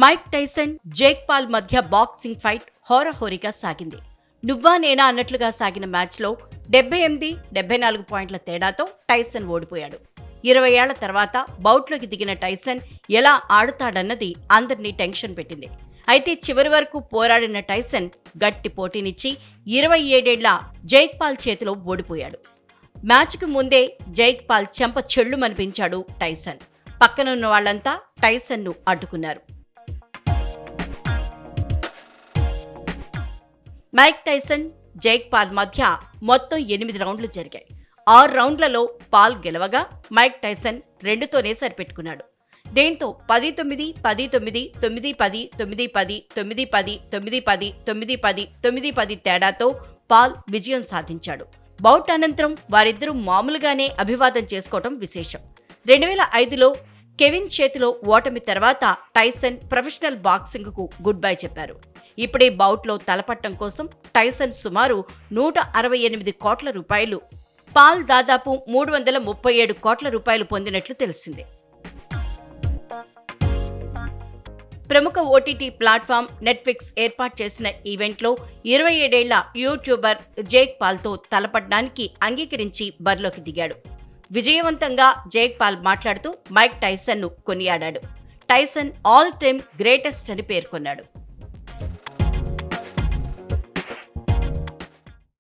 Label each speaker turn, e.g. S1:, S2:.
S1: Mic Tyson Jake Paul మధ్య boxing fight హోరహోరీగా సాగింది. నువ్వా నేనా అన్నట్లుగా సాగిన మ్యాచ్లో డెబ్బై ఎనిమిది డెబ్బై నాలుగు పాయింట్ల తేడాతో టైసన్ ఓడిపోయాడు. ఇరవై ఏళ్ళ తర్వాత బౌట్లోకి దిగిన టైసన్ ఎలా ఆడుతాడన్నది అందరినీ టెన్షన్ పెట్టింది. అయితే చివరి వరకు పోరాడిన టైసన్ గట్టి పోటీనిచ్చి ఇరవై ఏడేళ్ళ జైక్ పాల్ చేతిలో ఓడిపోయాడు. మ్యాచ్కు ముందే జైక్ పాల్ చెంప చెళ్ళు మనిపించాడు టైసన్. పక్కనున్న వాళ్ళంతా టైసన్ను అడ్డుకున్నారు. మైక్ టైసన్ జైక్ పాల్ మధ్య మొత్తం ఎనిమిది రౌండ్లు జరిగాయి. ఆరు రౌండ్లలో పాల్ గెలవగా మైక్ టైసన్ రెండుతోనే సరిపెట్టుకున్నాడు. దీంతో పది తొమ్మిది పది తొమ్మిది తొమ్మిది పది తొమ్మిది పది తొమ్మిది పది తొమ్మిది పది తొమ్మిది పది తొమ్మిది పది తేడాతో పాల్ విజయం సాధించాడు. బౌట్ అనంతరం వారిద్దరూ మామూలుగానే అభివాదం చేసుకోవటం విశేషం. రెండు వేల ఐదులో కెవిన్ చేతిలో ఓటమి తర్వాత టైసన్ ప్రొఫెషనల్ బాక్సింగ్కు గుడ్ బై చెప్పారు. ఇప్పుడే బౌట్లో తలపట్టం కోసం టైసన్ సుమారు నూట అరవై ఎనిమిది కోట్ల రూపాయలు. పాల్ దాదాపు మూడు వందల ముప్పై ఏడు కోట్ల రూపాయలు పొందినట్లు తెలిసింది. ప్రముఖ ఓటీటీ ప్లాట్ఫామ్ నెట్ఫ్లిక్స్ ఏర్పాటు చేసిన ఈవెంట్లో ఇరవై ఏడేళ్ళ యూట్యూబర్ జేక్ పాల్తో తలపడడానికి అంగీకరించి బరిలోకి దిగాడు. విజయవంతంగా జేక్ పాల్ మాట్లాడుతూ మైక్ టైసన్ను కొనియాడాడు. టైసన్ ఆల్ టైమ్ గ్రేటెస్ట్ అని పేర్కొన్నాడు.